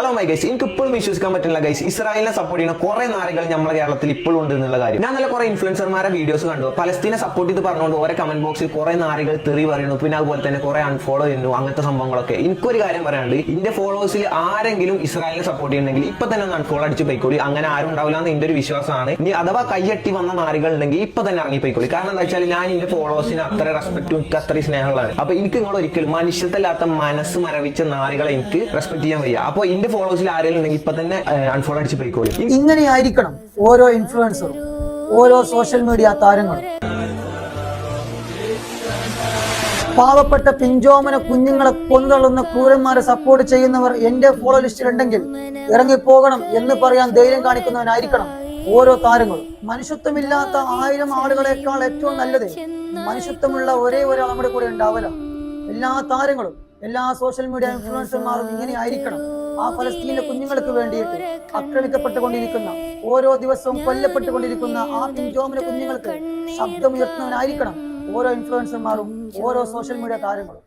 Hello my guys എനിക്ക് ഇപ്പോഴും വിശ്വസിക്കാൻ പറ്റില്ല ഗൈസ് ഇസ്രായേലിനെ സപ്പോർട്ട് ചെയ്യുന്ന കുറെ നാരകൾ നമ്മുടെ കേരളത്തിൽ ഇപ്പോഴും ഉണ്ട് എന്നുള്ള കാര്യം. ഞാൻ നല്ല കുറെ ഇൻഫ്ലുവൻസർമാരെ വീഡിയോസ് കണ്ടു. പലസ്തീനെ സപ്പോർട്ട് ചെയ്ത് പറഞ്ഞുകൊണ്ട് ഓരോ കമന്റ് ബോക്സിൽ കുറെ നാരകൾ തെറി പറയുന്നു. പിന്നെ അതുപോലെ തന്നെ കുറെ അൺഫോളോ ചെയ്യുന്നു. അങ്ങനത്തെ സംഭവങ്ങളൊക്കെ. എനിക്കൊരു കാര്യം പറയാനുണ്ട്. എന്റെ ഫോളോവേഴ്സിൽ ആരെങ്കിലും ഇസ്രായേലിനെ സപ്പോർട്ട് ചെയ്യുന്നുണ്ടെങ്കിൽ ഇപ്പൊ തന്നെ അൺഫോളോ അടിച്ച് പോയിക്കോളി. അങ്ങനെ ആരും ഉണ്ടാവില്ല എന്ന് എന്റെ ഒരു വിശ്വാസമാണ്. ഇനി അഥവാ കയ്യട്ടി വന്ന നാരികൾ ഉണ്ടെങ്കിൽ ഇപ്പൊ തന്നെ ഇറങ്ങി പോയിക്കോളി. കാരണം എന്താ വെച്ചാൽ ഞാൻ എന്റെ ഫോളോവേഴ്സിന് അത്ര റെസ്പെക്റ്റും എനിക്ക് അത്രയും സ്നേഹമുള്ളതാണ് അപ്പൊ എനിക്ക് നിങ്ങൾ ഒരിക്കലും മനുഷ്യത്തല്ലാത്ത മനസ്സ് മരവിച്ച നാരികളെ എനിക്ക് റെസ്പെക്ട് ചെയ്യാൻ വയ്യ. അപ്പൊ ഫോളോവേഴ്സിൽ ആരെങ്കിലും ഉണ്ടെങ്കിൽ ഇപ്പൊ തന്നെ അൺഫോളോ അടിച്ച് പോയിക്കോളി. ഇങ്ങനെയായിരിക്കണം ഓരോ ഇൻഫ്ലുവൻസറും ഓരോ സോഷ്യൽ മീഡിയ താരങ്ങളും. പാവപ്പെട്ട പിഞ്ചോമന കുഞ്ഞുങ്ങളെ കൊന്നുള്ളുന്ന ക്രൂരന്മാരെ സപ്പോർട്ട് ചെയ്യുന്നവർ എന്റെ ഫോളോ ലിസ്റ്റിലുണ്ടെങ്കിൽ ഇറങ്ങിപ്പോകണം എന്ന് പറയാൻ ധൈര്യം കാണിക്കുന്നവനായിരിക്കണം ഓരോ താരങ്ങളും. മനുഷ്യത്വമില്ലാത്ത ആയിരം ആളുകളെക്കാൾ ഏറ്റവും നല്ലത് മനുഷ്യത്വമുള്ള ഒരേ ഒരാൾ നമ്മുടെ കൂടെ ഉണ്ടാവല. എല്ലാ താരങ്ങളും എല്ലാ സോഷ്യൽ മീഡിയ ഇൻഫ്ലുവൻസർമാരും ഇങ്ങനെ ആയിരിക്കണം. ആ ഫലസ്തീനിലെ കുഞ്ഞുങ്ങൾക്ക് വേണ്ടിയിട്ട് ആക്രമിക്കപ്പെട്ടുകൊണ്ടിരിക്കുന്ന ഓരോ ദിവസവും കൊല്ലപ്പെട്ടുകൊണ്ടിരിക്കുന്ന ആ പിഞ്ചോമിലെ കുഞ്ഞുങ്ങൾക്ക് ശബ്ദമുയർത്തുന്നവനായിരിക്കണം ഓരോ ഇൻഫ്ലുവൻസർമാരും ഓരോ സോഷ്യൽ മീഡിയ താരങ്ങളും.